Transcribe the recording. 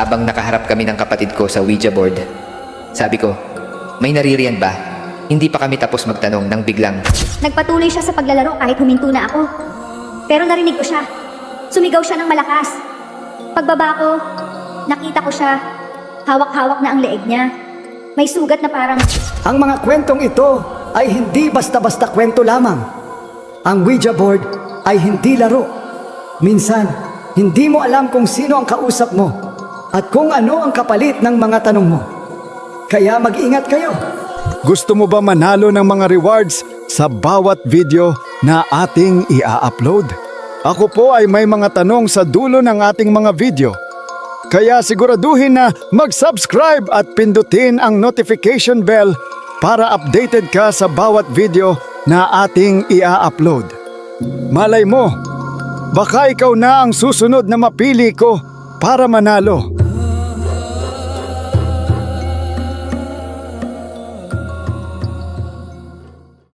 habang nakaharap kami ng kapatid ko sa Ouija board. Sabi ko, may naririyan ba? Hindi pa kami tapos magtanong nang biglang Nagpatuloy siya sa paglalaro kahit huminto na ako. Pero narinig ko siya. Sumigaw siya ng malakas. Pagbaba ko, nakita ko siya. Hawak-hawak na ang leeg niya. May sugat na parang Ang mga kwentong ito ay hindi basta-basta kwento lamang. Ang Ouija board ay hindi laro. Minsan, hindi mo alam kung sino ang kausap mo at kung ano ang kapalit ng mga tanong mo. Kaya mag-ingat kayo. Gusto mo ba manalo ng mga rewards sa bawat video na ating ia-upload? Ako po ay may mga tanong sa dulo ng ating mga video. Kaya siguraduhin na mag-subscribe at pindutin ang notification bell para updated ka sa bawat video na ating ia-upload. Malay mo, baka ikaw na ang susunod na mapili ko para manalo.